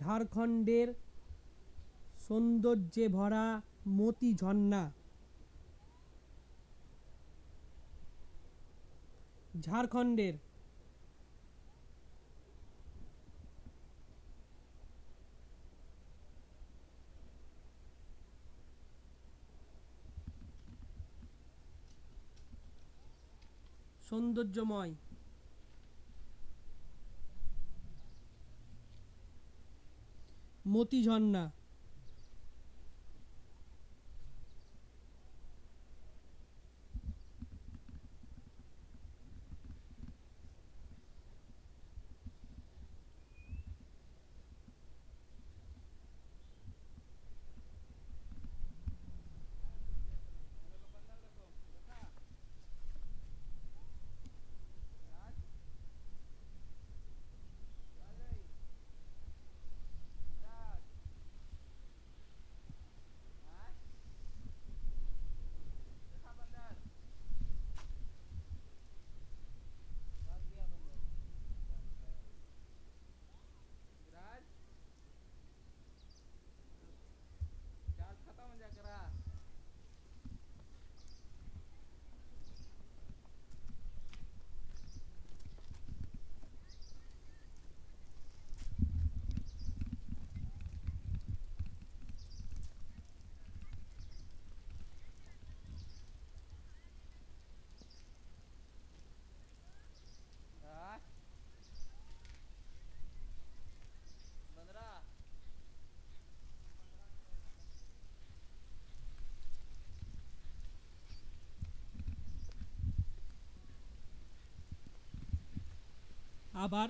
ঝাড়খণ্ডের সৌন্দর্যে ভরা মতি ঝর্ণা। ঝাড়খণ্ডের সৌন্দর্যময় মতি আবার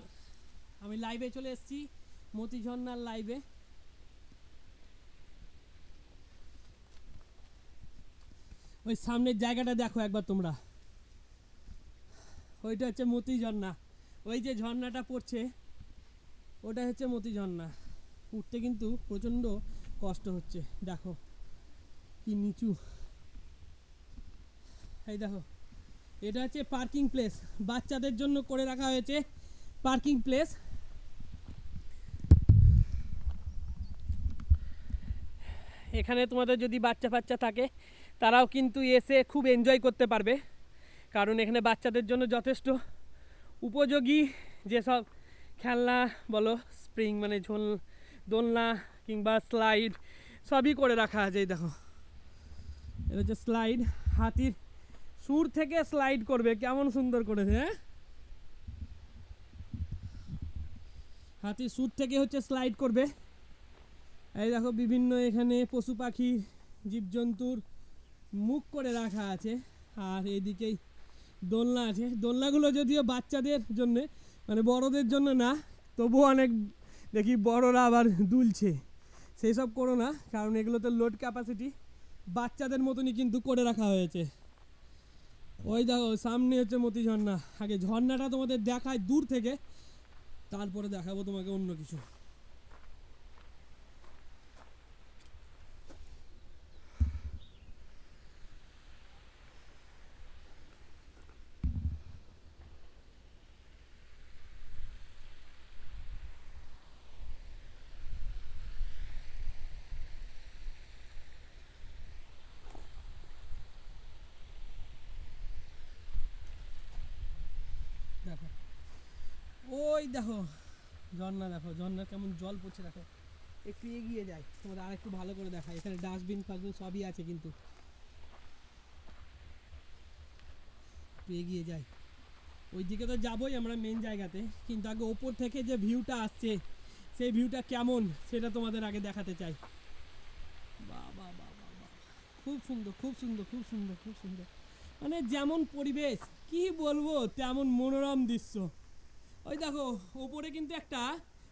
আমি লাইভে চলে এসেছি, মতি ঝর্ণার লাইভে ওই সামনের জায়গাটা দেখো একবার তোমরা। ওইটা হচ্ছে মতি ঝর্ণা। ওই যে ঝর্ণাটা পড়ছে, ওটা হচ্ছে মতি ঝর্ণা। উঠতে কিন্তু প্রচণ্ড কষ্ট হচ্ছে, দেখো কি নিচু। এই দেখো, এটা হচ্ছে পার্কিং প্লেস বাচ্চাদের জন্য করে রাখা হয়েছে। পার্কিং প্লেস এখানে তোমাদের যদি বাচ্চা ফাচ্চা থাকে, তারাও কিন্তু এসে খুব এনজয় করতে পারবে। কারণ এখানে বাচ্চাদের জন্য যথেষ্ট উপযোগী যেসব খেলনা বলো স্প্রিং মানে ঝোল, দোলনা কিংবা স্লাইড সবই করে রাখা আছে এই দেখো। এটা হচ্ছে স্লাইড হাতির সুর থেকে স্লাইড করবে, কেমন সুন্দর করেছে হ্যাঁ? হাতির সুর থেকে হচ্ছে স্লাইড করবে। এই দেখো বিভিন্ন এখানে পশু পাখি, জীবজন্তুর মুখ করে রাখা আছে আর এদিকেই দোলনা আছে। দোলনাগুলো যদিও বাচ্চাদের জন্য মানে বড়দের জন্য না, তবুও অনেক দেখি বড়রা আবার দুলছে। সেই সব করো না, কারণ এগুলোতে লোড ক্যাপাসিটি বাচ্চাদের মতনই কিন্তু করে রাখা হয়েছে। ওই দেখো, সামনে হচ্ছে মতি ঝর্ণা। আগে ঝর্ণাটা তোমাদের দেখায় দূর থেকে তারপরে দেখাবো তোমাকে অন্য কিছু। দেখো। ওই দেখো, ঝর্ণা দেখো ঝর্ণা কেমন জল পড়ছে দেখো। একটু এগিয়ে যায় তোমাদের আর একটু ভালো করে দেখায় এখানে ডাস্টবিন ফাস্টবিন সবই আছে কিন্তু। একটু এগিয়ে যায় ওই দিকে তো যাবোই আমরা মেন জায়গাতে, কিন্তু আগে ওপর থেকে যে ভিউটা আসছে, সেই ভিউটা কেমন, সেটা তোমাদের আগে দেখাতে চাই। বাহ বাহ খুব সুন্দর খুব সুন্দর খুব সুন্দর খুব সুন্দর। মানে যেমন পরিবেশ, কি বলব, তেমন মনোরম দৃশ্য। ওই দেখো, ওপরে কিন্তু একটা,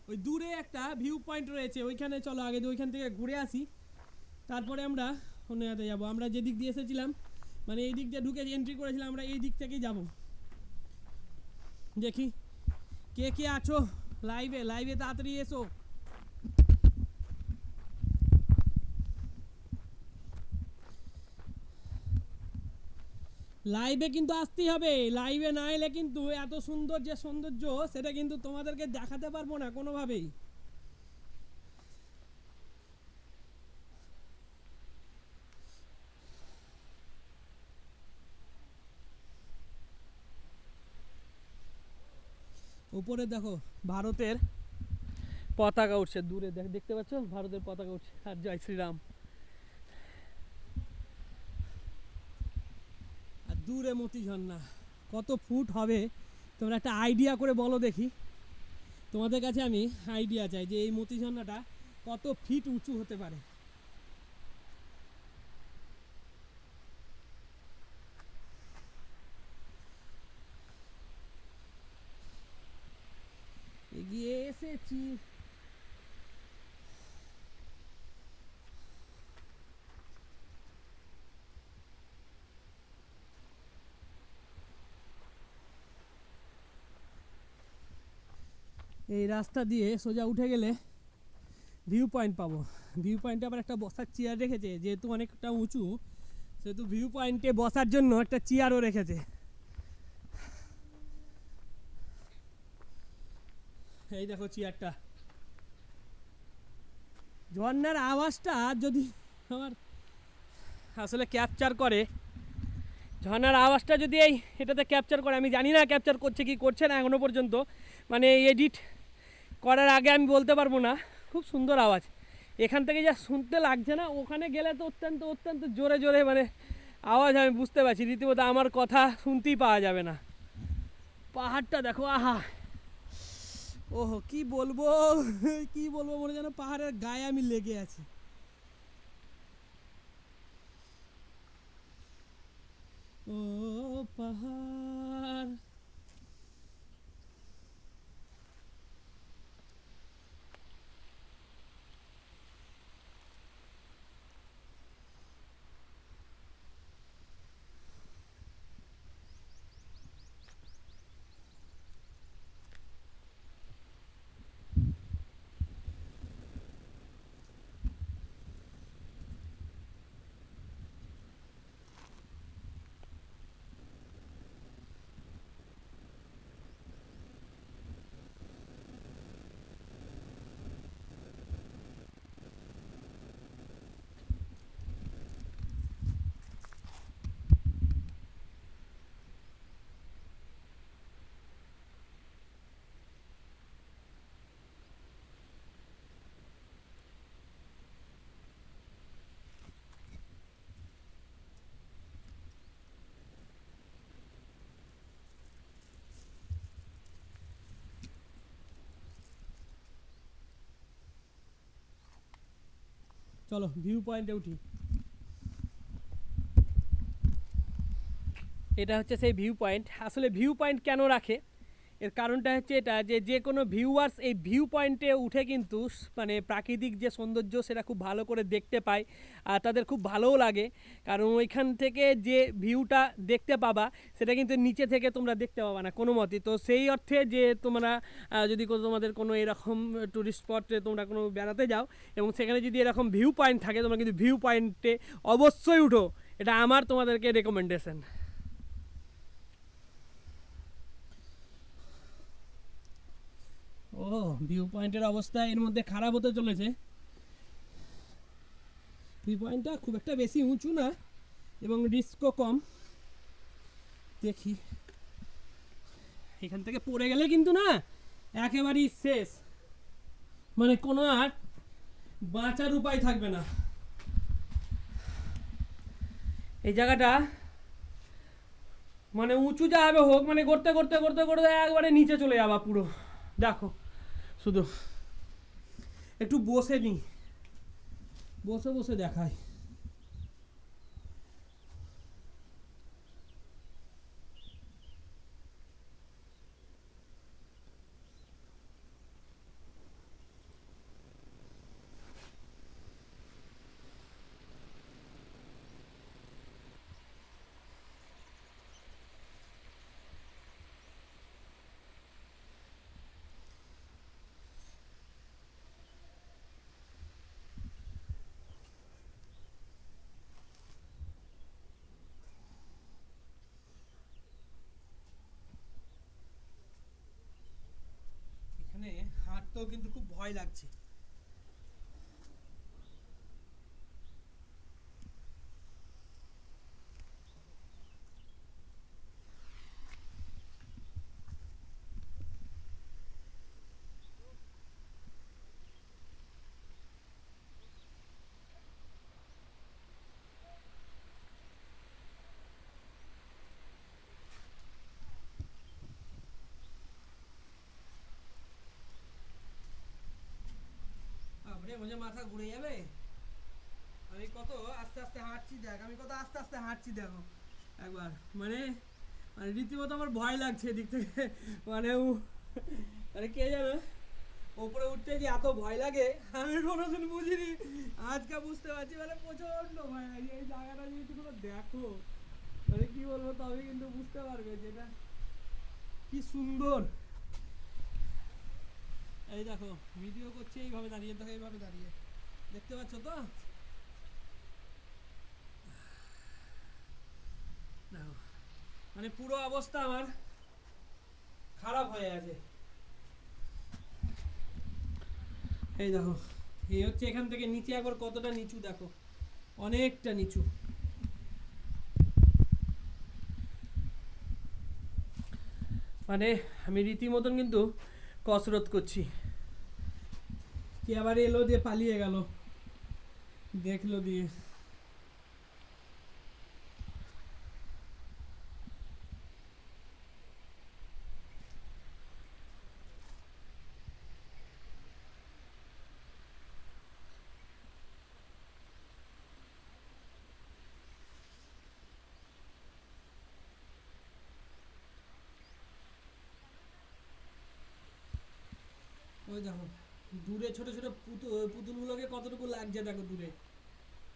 ওই দূরে একটা ভিউ পয়েন্ট রয়েছে। ওইখানে চলো, আগে ওইখান থেকে ঘুরে আসি। তারপরে আমরা অন্য হাতে যাব। আমরা যেদিক দিয়ে এসেছিলাম মানে এই দিক দিয়ে ঢুকে এন্ট্রি করেছিলাম, আমরা এই দিক থেকেই যাব। দেখি, কে কে আছো? লাইভে লাইভে তাড়াতাড়ি এসো। লাইভে কিন্তু আসতেই হবে। লাইভে না এলে কিন্তু এত সুন্দর যে সৌন্দর্য, সেটা কিন্তু তোমাদেরকে দেখাতে পারব না কোনোভাবেই। উপরে দেখো, ভারতের পতাকা উঠছে। দূরে দেখতে পাচ্ছ? ভারতের পতাকা উঠছে। আর জয় শ্রীরাম। দূরে মতি ঝর্ণা। কত ফুট হবে? তোমরা একটা আইডিয়া করে বলো দেখি। তোমাদের কাছে আমি আইডিয়া চাই যে এই মতি ঝর্ণাটা কত ফিট উঁচু হতে পারে। এগিয়ে এসেছি। এই রাস্তা দিয়ে সোজা উঠে গেলে ভিউ পয়েন্ট পাবো। ভিউ পয়েন্টে আবার একটা বসার চেয়ার রেখেছে, যেহেতু অনেকটা উঁচু, সেহেতু ভিউ পয়েন্টে বসার জন্য একটা চেয়ারও রেখেছে। এই দেখো চেয়ারটা ঝর্নার আওয়াজটা যদি আমার আসলে ক্যাপচার করে ঝর্নার আওয়াজটা যদি এই এটাতে ক্যাপচার করে, আমি জানি না ক্যাপচার করছে কি করছে না এখনও পর্যন্ত মানে এডিট করার আগে আমি বলতে পারব না। খুব সুন্দর আওয়াজ। এখান থেকে যা শুনতে লাগছে না, ওখানে গেলে তো অত্যন্ত অত্যন্ত জোরে জোরে মানে আওয়াজ আমি বুঝতে পারছি। রীতিমতো আমার কথা শুনতেই পাওয়া যাবে না। পাহাড়টা দেখো, আহা! ওহো, কি বলব? কি বলব মনে যেন পাহাড়ের গায়ে আমি লেগে আছি। ও পাহাড় চলো ভিউ পয়েন্টে উঠি। এটা হচ্ছে সেই ভিউ পয়েন্ট আসলে ভিউ পয়েন্ট কেন রাখে? এর কারণটা হচ্ছে এটা যে যে কোনো ভিউয়ার্স এই ভিউ পয়েন্টে উঠে কিন্তু মানে প্রাকৃতিক যে সৌন্দর্য সেটা খুব ভালো করে দেখতে পায়, আর তাদের খুব ভালোও লাগে। কারণ ওইখান থেকে যে ভিউটা দেখতে পাবা, সেটা কিন্তু নিচে থেকে তোমরা দেখতে পাবা না কোনো মতে। তো সেই অর্থে যে তোমরা যদি তোমাদের কোনো এরকম ট্যুরিস্ট স্পটে তোমরা কোনো বেড়াতে যাও, এবং সেখানে যদি এরকম ভিউ পয়েন্ট থাকে, তোমরা কিন্তু ভিউ পয়েন্টে অবশ্যই উঠো। এটা আমার তোমাদেরকে রেকমেন্ডেশন ও ভিউ পয়েন্টের অবস্থা এর মধ্যে খারাপ হতে চলেছে। ভিউ পয়েন্টটা খুব একটা বেশি উঁচু না, এবং রিস্কও কম। দেখি। এখান থেকে পড়ে গেলে কিন্তু না, একেবারেই শেষ। মানে কোনো আর বাঁচার উপায় থাকবে না। এই জায়গাটা মানে উঁচু যা হবে হোক মানে করতে করতে করতে করতে একবারে নিচে চলে যাবা পুরো। দেখো। শুধু একটু বসে নিই বসে বসে দেখাই এখানে হাঁটতেও কিন্তু খুব ভয় লাগছে। মাথা ঘুরে যাবে? আমি কত আস্তে আস্তে হাঁটছি, দেখ, আমি কত আস্তে আস্তে হাঁটছি, দেখো। একবার মানে মানে রীতিমতো আমার ভয় লাগছে এদিক থেকে মানে ও মানে কে জানে ওপরে উঠতে যে এত ভয় লাগে, আমি কোনোদিন বুঝিনি। আজকে বুঝতে পারছি মানে প্রচণ্ড ভয় লাগে, এই জায়গাটা যদি তোমরা দেখো মানে কি বলব তবে কিন্তু বুঝতে পারবে যেটা কি সুন্দর। এই দেখো ভিডিও করছে, এইভাবে দাঁড়িয়ে, দেখো, এইভাবে দাঁড়িয়ে। দেখতে পাচ্ছ তো? মানে পুরো অবস্থা আমার খারাপ হয়ে আছে এই দেখো, এই হচ্ছে এখান থেকে নিচে একবার কতটা নিচু দেখো। অনেকটা নিচু। মানে আমি রীতিমতন কিন্তু কসরত করছি। কে আবার এলো দিয়ে পালিয়ে গেল? দেখল দিয়ে। ওই দেখো। দূরে ছোট ছোট পুতুল পুতুলগুলোকে কতটুকু লাগছে দেখো দূরে।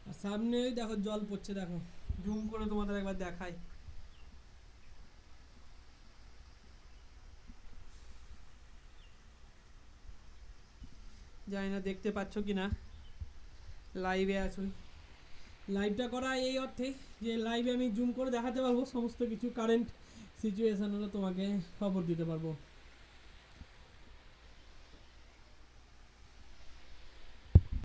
আর সামনে ওই দেখো জল পড়ছে দেখো। জুম করে তোমাদের একবার দেখাই। জানি না দেখতে পাচ্ছ কি না লাইভে আছো। লাইভটা করা এই অর্থে যে লাইভে আমি জুম করে দেখাতে পারব সমস্ত কিছু কারেন্ট সিচুয়েশন হলে তোমাকে খবর দিতে পারব।